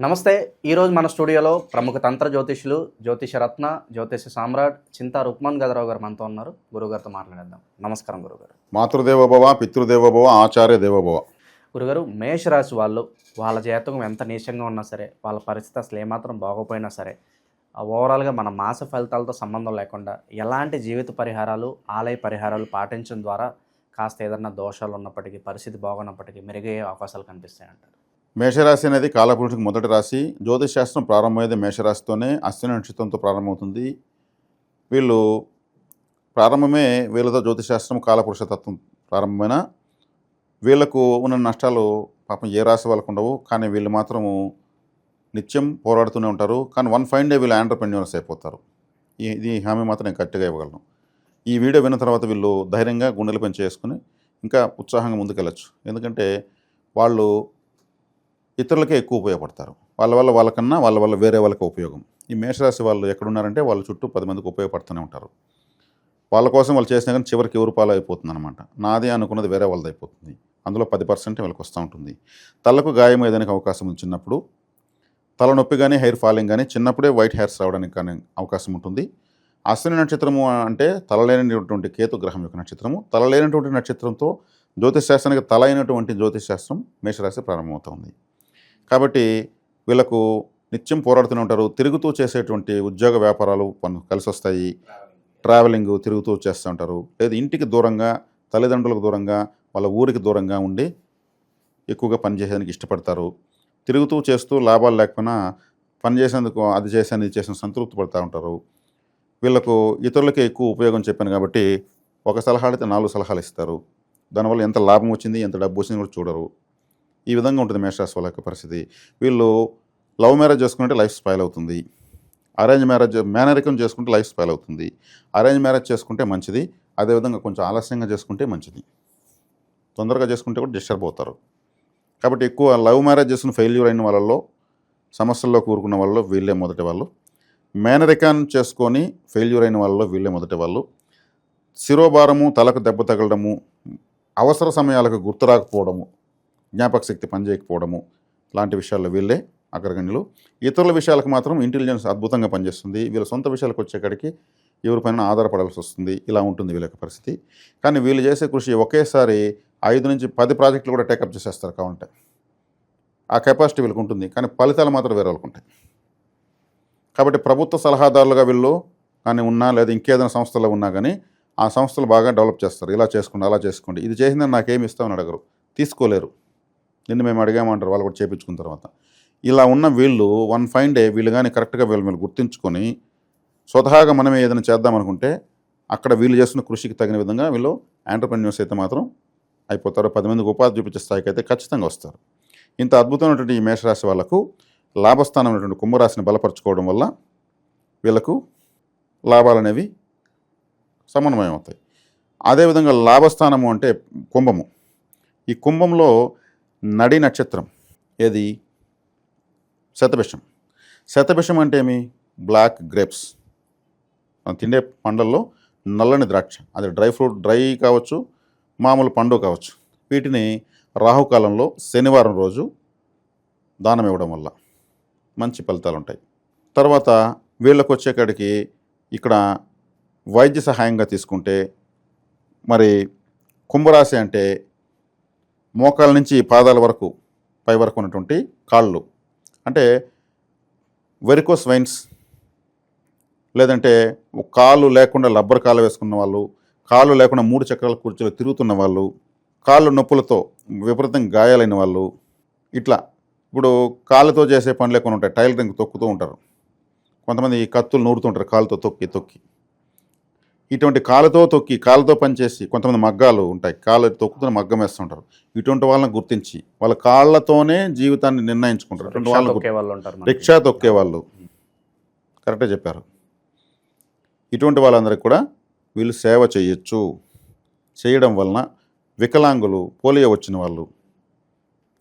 నమస్తే ఈరోజు మన స్టూడియోలో ప్రముఖ తంత్ర జ్యోతిషులు జ్యోతిష రత్న జ్యోతిష సామ్రాట్ చింతా రుక్మన్ గదరావు గారు మనతో ఉన్నారు. గురుగారితో మాట్లాడేద్దాం. నమస్కారం గురుగారు. మాతృదేవోభవ పితృదేవోభవ ఆచార్య దేవోభవ గురుగారు మేషరాశి వాళ్ళు వాళ్ళ జాతకం ఎంత నీచంగా ఉన్నా సరే వాళ్ళ పరిస్థితి అసలు ఏమాత్రం బాగోపోయినా సరే ఓవరాల్గా మన మాస ఫలితాలతో సంబంధం లేకుండా ఎలాంటి జీవిత పరిహారాలు ఆలయ పరిహారాలు పాటించడం ద్వారా కాస్త ఏదన్నా దోషాలు ఉన్నప్పటికీ పరిస్థితి బాగున్నప్పటికీ మెరుగయ్యే అవకాశాలు కనిపిస్తాయి అంటారు మేషరాశి అనేది కాలపురుషుడికి మొదటి రాశి. జ్యోతిషశాస్త్రం ప్రారంభమయ్యేది మేషరాశితోనే అశ్విని నక్షత్రంతో ప్రారంభమవుతుంది. వీళ్ళు ప్రారంభమే వీళ్ళతో జ్యోతిషశాస్త్రం కాలపురుష తత్వం ప్రారంభమైన వీళ్ళకు ఉన్న నష్టాలు పాపం ఏ రాశి వాళ్ళకు ఉండవు. కానీ వీళ్ళు మాత్రము నిత్యం పోరాడుతూనే ఉంటారు. కానీ వన్ ఫైన్ డే వీళ్ళు ఆంటర్ప్రెన్యూర్స్ అయిపోతారు. ఈ- ఇది హామీ మాత్రం నేను గట్టిగా ఇవ్వగలను. ఈ వీడియో విన్న తర్వాత వీళ్ళు ధైర్యంగా గుండెలు చేసుకుని ఇంకా ఉత్సాహంగా ముందుకెళ్ళచ్చు. ఎందుకంటే వాళ్ళు ఇతరులకే ఎక్కువ ఉపయోగపడతారు. వాళ్ళ వల్ల వాళ్ళకన్నా వాళ్ళ వల్ల వేరే వాళ్ళకి ఉపయోగం. ఈ మేషరాశి వాళ్ళు ఎక్కడున్నారంటే వాళ్ళ చుట్టూ పది మందికి ఉపయోగపడుతూనే ఉంటారు. వాళ్ళ కోసం వాళ్ళు చేసినా కానీ చివరికి ఎవరు పాలు అయిపోతుంది అనమాట నాది అనుకున్నది వేరే వాళ్ళది అయిపోతుంది. అందులో పది పర్సెంట్ వీళ్ళకి వస్తూ ఉంటుంది. తలకు గాయం ఏదైనా అవకాశం ఉంది చిన్నప్పుడు తలనొప్పి కానీ హెయిర్ ఫాలింగ్ కానీ చిన్నప్పుడే వైట్ హెయిర్స్ రావడానికి కానీ అవకాశం ఉంటుంది. అశ్విని నక్షత్రము అంటే తలలేనటువంటి కేతు గ్రహం యొక్క నక్షత్రము. తలలేనటువంటి నక్షత్రంతో జ్యోతిష్ శాస్త్రానికి తల అయినటువంటి జ్యోతిష్ శాస్త్రం మేషరాశి ప్రారంభమవుతుంది కాబట్టి వీళ్ళకు నిత్యం పోరాడుతూనే ఉంటారు. తిరుగుతూ చేసేటువంటి ఉద్యోగ వ్యాపారాలు పను కలిసి వస్తాయి ట్రావెలింగ్ తిరుగుతూ చేస్తూ ఉంటారు. లేదా ఇంటికి దూరంగా తల్లిదండ్రులకు దూరంగా వాళ్ళ ఊరికి దూరంగా ఉండి ఎక్కువగా పనిచేసేందుకు ఇష్టపడతారు. తిరుగుతూ చేస్తూ లాభాలు లేకపోయినా పని చేసేందుకు అది చేసాను ఇది చేసిన సంతృప్తి పడుతూ ఉంటారు. వీళ్ళకు ఇతరులకే ఎక్కువ ఉపయోగం చెప్పాను కాబట్టి ఒక సలహా అయితే నాలుగు సలహాలు ఇస్తారు. దానివల్ల ఎంత లాభం వచ్చింది ఎంత డబ్బు వచ్చింది కూడా చూడరు. ఈ విధంగా ఉంటుంది మేషరాశి వాళ్ళ యొక్క పరిస్థితి. వీళ్ళు లవ్ మ్యారేజ్ చేసుకుంటే లైఫ్ స్పైల్ అవుతుంది. అరేంజ్ మ్యారేజ్ మేనరికం చేసుకుంటే లైఫ్ స్పాయిల్ అవుతుంది. అరేంజ్ మ్యారేజ్ చేసుకుంటే మంచిది. అదేవిధంగా కొంచెం ఆలస్యంగా చేసుకుంటే మంచిది. తొందరగా చేసుకుంటే కూడా డిస్టర్బ్ అవుతారు. కాబట్టి ఎక్కువ లవ్ మ్యారేజ్ చేసుకుని ఫెయిల్యూర్ అయిన వాళ్ళలో సమస్యల్లో కూరుకున్న వాళ్ళలో వీళ్ళే మొదటి వాళ్ళు. మేనరికాన్ చేసుకొని ఫెయిల్యూర్ అయిన వాళ్ళలో వీళ్ళే మొదటి వాళ్ళు. శిరోభారము తలకు దెబ్బ తగలడము అవసర సమయాలకు గుర్తు రాకపోవడము జ్ఞాపక శక్తి పనిచేయకపోవడము లాంటి విషయాల్లో వీళ్ళే అగ్రగణ్యులు. ఇతరుల విషయాలకు మాత్రం ఇంటెలిజెన్స్ అద్భుతంగా పనిచేస్తుంది. వీళ్ళ సొంత విషయాలకు వచ్చేకాడికి ఎవరి పైన ఆధారపడాల్సి వస్తుంది. ఇలా ఉంటుంది వీళ్ళ యొక్క పరిస్థితి. కానీ వీళ్ళు చేసే కృషి ఒకేసారి ఐదు నుంచి పది ప్రాజెక్టులు కూడా టేకప్ చేసేస్తారు కావాలంటే. ఆ కెపాసిటీ వీళ్ళకి ఉంటుంది. కానీ ఫలితాలు మాత్రం వేరే వాళ్ళకు ఉంటాయి. కాబట్టి ప్రభుత్వ సలహాదారులుగా వీళ్ళు కానీ ఉన్నా లేదా ఇంకేదైనా సంస్థలో ఉన్నా కానీ ఆ సంస్థలు బాగా డెవలప్ చేస్తారు. ఇలా చేసుకోండి అలా చేసుకోండి. ఇది చేసిందని నాకేమి ఇస్తామని అడగరు. తీసుకోలేరు. నిన్ను మేము అడిగామంటారు వాళ్ళు కూడా చేపించుకున్న తర్వాత. ఇలా ఉన్న వీళ్ళు వన్ ఫైన్ డే వీళ్ళు కానీ కరెక్ట్గా వీళ్ళు మీరు గుర్తించుకొని స్వతహాగా మనమే ఏదైనా చేద్దామనుకుంటే అక్కడ వీళ్ళు చేస్తున్న కృషికి తగిన విధంగా వీళ్ళు ఆంటర్ప్రెన్యూర్స్ అయితే మాత్రం అయిపోతారు. పది మందికి ఉపాధి చూపించే స్థాయికి అయితే ఖచ్చితంగా వస్తారు. ఇంత అద్భుతమైనటువంటి ఈ మేషరాశి వాళ్ళకు లాభస్థానమైనటువంటి కుంభరాశిని బలపరచుకోవడం వల్ల వీళ్ళకు లాభాలు అనేవి సమన్వయం అవుతాయి. అదేవిధంగా లాభస్థానము అంటే కుంభము. ఈ కుంభంలో నడి నక్షత్రం. ఏది? శతభిషం. శతభిషం అంటే ఏమి? Black grapes. మనం తిండే పండ్లల్లో నల్లని ద్రాక్ష. అది డ్రై ఫ్రూట్ డ్రై కావచ్చు మామూలు పండు కావచ్చు. వీటిని రాహుకాలంలో శనివారం రోజు దానం ఇవ్వడం వల్ల మంచి ఫలితాలు ఉంటాయి తర్వాత వీళ్ళకు వచ్చేకాడికి ఇక్కడ వైద్య సహాయంగా తీసుకుంటే మరి కుంభరాశి అంటే మోకాల నుంచి పాదాల వరకు పై వరకు ఉన్నటువంటి కాళ్ళు. అంటే వెరికోస్ వైన్స్ లేదంటే కాళ్ళు లేకుండా లబ్బర్ కాలు వేసుకున్న వాళ్ళు కాళ్ళు లేకుండా మూడు చక్రాల కుర్చీలో తిరుగుతున్న వాళ్ళు కాళ్ళు నొప్పులతో విపరీతంగా గాయాలైన వాళ్ళు ఇట్లా ఇప్పుడు కాళ్ళతో చేసే పనులే కొన్ని ఉంటాయి. టైలరింగ్ తొక్కుతూ ఉంటారు. కొంతమంది ఈ కత్తులు నూరుతుంటారు కాళ్ళతో తొక్కి తొక్కి. ఇటువంటి కాళ్ళతో తొక్కి కాళ్ళతో పనిచేసి కొంతమంది మగ్గాలు ఉంటాయి. కాళ్ళు తొక్కుతున్న మగ్గం వేస్తుంటారు ఇటువంటి వాళ్ళని గుర్తించి వాళ్ళ కాళ్ళతోనే జీవితాన్ని నిర్ణయించుకుంటారు. ఇటువంటి వాళ్ళు. రిక్షా తొక్కే వాళ్ళు. కరెక్టే చెప్పారు. ఇటువంటి వాళ్ళందరికీ కూడా వీళ్ళు సేవ చేయొచ్చు. చేయడం వలన వికలాంగులు పోలియో వచ్చిన వాళ్ళు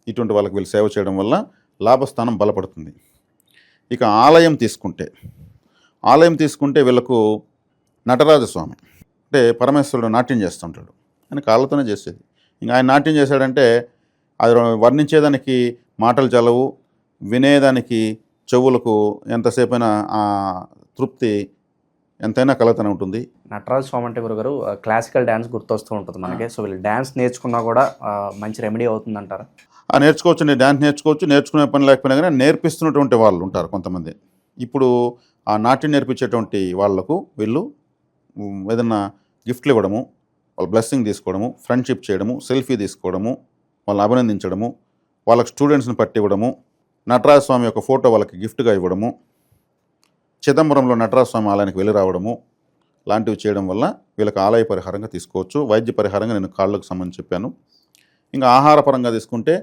ఇటువంటి వాళ్ళకి వీళ్ళు సేవ చేయడం వల్ల లాభస్థానం బలపడుతుంది. ఇక ఆలయం తీసుకుంటే ఆలయం తీసుకుంటే వీళ్ళకు నటరాజస్వామి. అంటే పరమేశ్వరుడు నాట్యం చేస్తుంటాడు. ఆయన కాళ్ళతోనే చేసేది. ఇంకా ఆయన నాట్యం చేశాడంటే అది వర్ణించేదానికి మాటలు చలవు వినేదానికి చెవులకు ఎంతసేపైనా ఆ తృప్తి ఎంతైనా కలతనే ఉంటుంది. నటరాజ స్వామి అంటే గురుగారు క్లాసికల్ డ్యాన్స్ గుర్తొస్తూ ఉంటుంది మనకి. సో వీళ్ళు డ్యాన్స్ నేర్చుకున్నా కూడా మంచి రెమెడీ అవుతుందంటారా? ఆ నేర్చుకోవచ్చు నేను డ్యాన్స్ నేర్చుకోవచ్చు నేర్చుకునే పని లేకపోయినా కానీ నేర్పిస్తున్నటువంటి వాళ్ళు ఉంటారు కొంతమంది. ఇప్పుడు ఆ నాట్యం నేర్పించేటువంటి వాళ్ళకు వీళ్ళు ఏదన్నా గిఫ్ట్లు ఇవ్వడము వాళ్ళ బ్లెస్సింగ్ తీసుకోవడము ఫ్రెండ్షిప్ చేయడము సెల్ఫీ తీసుకోవడము వాళ్ళని అభినందించడము వాళ్ళకి స్టూడెంట్స్ని పట్టి ఇవ్వడము నటరాజ స్వామి యొక్క ఫోటో వాళ్ళకి గిఫ్ట్గా ఇవ్వడము చిదంబరంలో నటరాజ స్వామి ఆలయానికి వెళ్ళి రావడము లాంటివి చేయడం వల్ల వీళ్ళకి ఆలయ పరిహారంగా తీసుకోవచ్చు వైద్య పరిహారంగా నేను కాళ్ళకు సంబంధించి చెప్పాను. ఇంకా ఆహార పరంగా తీసుకుంటే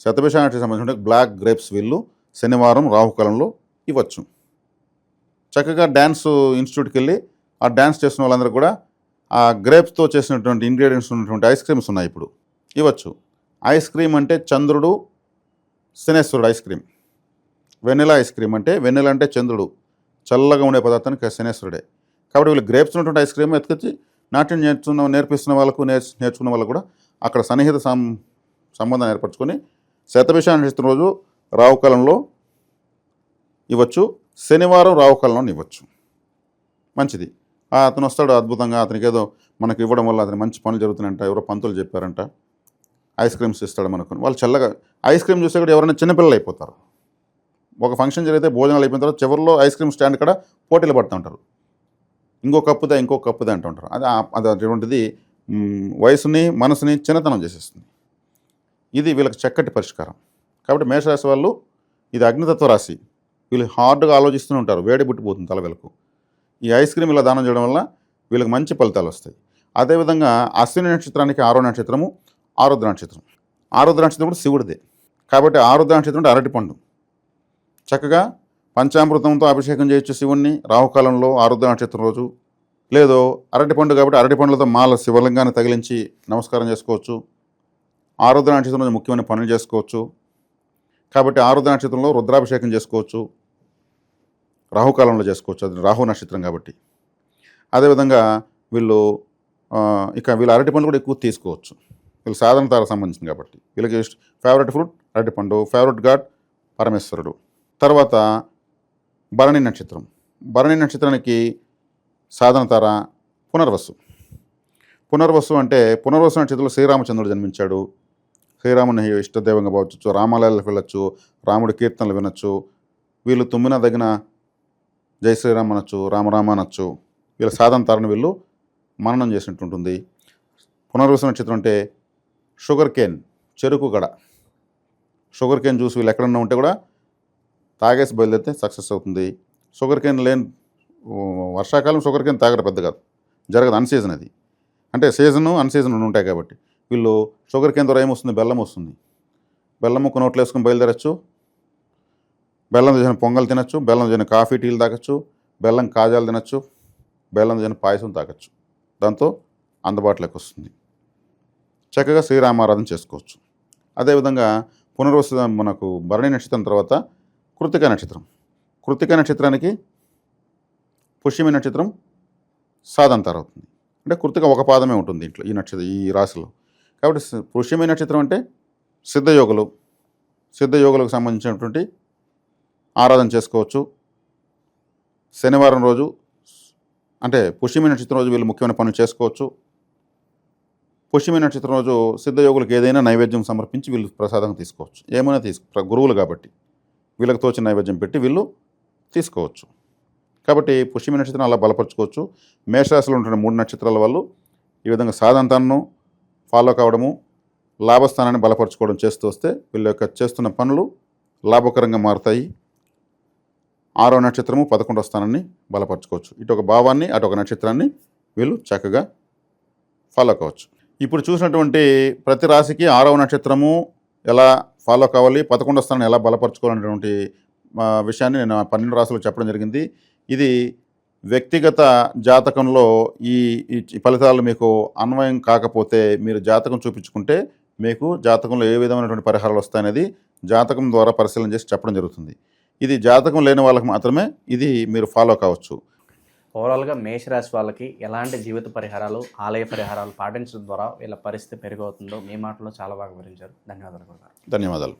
శతభిషానికి సంబంధించిన బ్లాక్ గ్రేప్స్ వీళ్ళు శనివారం రాహుకాలంలో ఇవ్వచ్చు. చక్కగా డ్యాన్స్ ఇన్స్టిట్యూట్కి వెళ్ళి ఆ డ్యాన్స్ చేసిన వాళ్ళందరూ కూడా ఆ గ్రేప్స్తో చేసినటువంటి ఇంగ్రీడియంట్స్ ఉన్నటువంటి ఐస్ క్రీమ్స్ ఉన్నాయి ఇప్పుడు. ఇవ్వచ్చు. ఐస్ క్రీమ్ అంటే చంద్రుడు శనేశ్వరుడు ఐస్ క్రీమ్. వెన్నెల ఐస్ క్రీమ్ అంటే వెన్నెల అంటే చంద్రుడు. చల్లగా ఉండే పదార్థానికి శనేశ్వరుడే. కాబట్టి వీళ్ళు గ్రేప్స్ ఉన్నటువంటి ఐస్ క్రీమ్ ఎత్తుకొచ్చి నాట్యం నేర్చుకున్న నేర్పిస్తున్న వాళ్ళకు నేర్చు నేర్చుకున్న వాళ్ళకు కూడా అక్కడ సన్నిహిత సం సంబంధం ఏర్పరచుకొని శతభిషాన్ని ఇస్తున్న రోజు రావుకాలంలో ఇవ్వచ్చు. శనివారం రావుకాలంలో ఇవ్వచ్చు. మంచిది. అతను వస్తాడు అద్భుతంగా. అతనికి ఏదో మనకి ఇవ్వడం వల్ల అతని మంచి పనులు జరుగుతున్నాయంట. ఎవరో పంతులు చెప్పారంట. ఐస్ క్రీమ్స్ ఇస్తాడు మనకు వాళ్ళు చల్లగా ఐస్ క్రీమ్ చూస్తే కూడా ఎవరైనా చిన్నపిల్లలు అయిపోతారు. ఒక ఫంక్షన్ జరిగితే భోజనాలు అయిపోయిన తర్వాత చివరిలో ఐస్ క్రీమ్ స్టాండ్ కూడా పోటీలు పడుతూ ఉంటారు. ఇంకో కప్పుదా ఇంకో కప్పుదా అంటూ ఉంటారు. అది అది అటువంటిది వయసుని మనసుని చిన్నతనం చేసేస్తుంది. ఇది వీళ్ళకి చక్కటి పరిష్కారం. కాబట్టి మేషరాశి వాళ్ళు ఇది అగ్నితత్వ రాశి. వీళ్ళు హార్డ్గా ఆలోచిస్తూనే ఉంటారు. వేడి పుట్టిపోతుంది తల వీళ్ళకు ఈ ఐస్ క్రీమ్ ఇలా దానం చేయడం వల్ల వీళ్ళకి మంచి ఫలితాలు వస్తాయి. అదేవిధంగా అశ్విని నక్షత్రానికి ఆరో నక్షత్రము ఆరుద్ర నక్షత్రం. ఆరుద్ర నక్షత్రం కూడా శివుడిదే. కాబట్టి ఆరుద్ర నక్షత్రం అంటే అరటిపండు చక్కగా పంచామృతంతో అభిషేకం చేయొచ్చు శివుణ్ణి. రాహుకాలంలో ఆరుద్ర నక్షత్రం రోజు. లేదో అరటిపండు కాబట్టి అరటిపండులతో మాల శివలింగాన్ని తగిలించి నమస్కారం చేసుకోవచ్చు. ఆరుద్ర నక్షత్రం రోజు ముఖ్యమైన పనులు చేసుకోవచ్చు. కాబట్టి ఆరుద్ర నక్షత్రంలో రుద్రాభిషేకం చేసుకోవచ్చు. రాహుకాలంలో చేసుకోవచ్చు. అది రాహు నక్షత్రం కాబట్టి. అదేవిధంగా వీళ్ళు ఇక వీళ్ళు అరటిపండు కూడా ఎక్కువ తీసుకోవచ్చు. వీళ్ళు సాధారణ తార సంబంధించింది కాబట్టి. వీళ్ళకి ఫేవరెట్ ఫ్రూట్ అరటిపండు ఫేవరెట్ గాడ్ పరమేశ్వరుడు. తర్వాత భరణి నక్షత్రం. భరణి నక్షత్రానికి సాధన తార పునర్వసు. పునర్వసు అంటే పునర్వసు నక్షత్రంలో శ్రీరామచంద్రుడు జన్మించాడు. శ్రీరాముని ఇష్టదైవంగా భావించవచ్చు రామాలయాలకు వెళ్ళొచ్చు రాముడి కీర్తనలు వినొచ్చు. వీళ్ళు తుమ్మిన తగిన జై శ్రీరామ్ అనొచ్చు రామరామ అనొచ్చు వీళ్ళ సాధన తరణ వీళ్ళు మననం చేసినట్టు ఉంటుంది నక్షత్రం అంటే షుగర్ కేన్ చెరుకు గడ. షుగర్ కేన్ జ్యూస్ వీళ్ళు ఎక్కడన్నా ఉంటే కూడా తాగేసి బయలుదేరితే సక్సెస్ అవుతుంది. షుగర్ కేన్ లేని వర్షాకాలం షుగర్ కేన్ తాగడం పెద్ద కాదు. జరగదు అన్సీజన్ అది. అంటే సీజను అన్సీజన్ ఉంటాయి కాబట్టి. వీళ్ళు షుగర్ కేన్ ద్వారా ఏమొస్తుంది? బెల్లం వస్తుంది. బెల్లం ముక్క నోట్లో వేసుకొని బయలుదేరచ్చు. బెల్లం చేసిన పొంగల్ తినచ్చు బెల్లం చేసిన కాఫీ టీలు తాగొచ్చు బెల్లం కాజాలు తినచ్చు బెల్లం చేసిన పాయసం తాగొచ్చు. దాంతో అందుబాటులోకి వస్తుంది. చక్కగా శ్రీరామారాధన చేసుకోవచ్చు. అదేవిధంగా పునర్వసు మనకు భరణి నక్షత్రం తర్వాత కృతిక నక్షత్రం. కృతిక నక్షత్రానికి పుష్యమి నక్షత్రం సాధంతారు అవుతుంది. అంటే కృతిక ఒక పాదమే ఉంటుంది ఇంట్లో ఈ నక్షత్రం ఈ రాశిలో. కాబట్టి పుష్యమి నక్షత్రం అంటే సిద్ధయోగులు. సిద్ధయోగులకు సంబంధించినటువంటి ఆరాధన చేసుకోవచ్చు. శనివారం రోజు అంటే పుష్యమి నక్షత్రం రోజు వీళ్ళు ముఖ్యమైన పనులు చేసుకోవచ్చు. పుష్యమి నక్షత్రం రోజు సిద్ధయోగులకు ఏదైనా నైవేద్యం సమర్పించి వీళ్ళు ప్రసాదం తీసుకోవచ్చు. ఏమైనా తీసు గురువులు కాబట్టి వీళ్ళకి తోచిన నైవేద్యం పెట్టి వీళ్ళు తీసుకోవచ్చు. కాబట్టి పుష్యమి నక్షత్రం అలా బలపరచుకోవచ్చు. మేషరాశిలో ఉంటున్న మూడు నక్షత్రాల వాళ్ళు ఈ విధంగా సాధంతాన్ని ఫాలో కావడము లాభస్థానాన్ని బలపరచుకోవడం చేస్తూ వస్తే వీళ్ళ యొక్క చేస్తున్న పనులు లాభకరంగా మారుతాయి. ఆరో నక్షత్రము పదకొండో స్థానాన్ని బలపరచుకోవచ్చు. ఇటు ఒక భావాన్ని అటు ఒక నక్షత్రాన్ని వీళ్ళు చక్కగా ఫాలో కావచ్చు. ఇప్పుడు చూసినటువంటి ప్రతి రాశికి ఆరవ నక్షత్రము ఎలా ఫాలో కావాలి పదకొండో స్థానాన్ని ఎలా బలపరచుకోవాలనేటువంటి విషయాన్ని నేను పన్నెండు రాశులు చెప్పడం జరిగింది. ఇది వ్యక్తిగత జాతకంలో ఈ ఈ ఫలితాలు మీకు అన్వయం కాకపోతే మీరు జాతకం చూపించుకుంటే మీకు జాతకంలో ఏ విధమైనటువంటి పరిహారాలు వస్తాయనేది జాతకం ద్వారా పరిశీలన చేసి చెప్పడం జరుగుతుంది. ఇది జాతకం లేని వాళ్ళకి మాత్రమే ఇది మీరు ఫాలో కావచ్చు. ఓవరాల్గా మేషరాశి వాళ్ళకి ఎలాంటి జీవిత పరిహారాలు ఆలయ పరిహారాలు పాటించడం ద్వారా వీళ్ళ పరిస్థితి పెరిగవుతుందో మీ మాటలో చాలా బాగా వివరించారు. ధన్యవాదాలు ధన్యవాదాలు.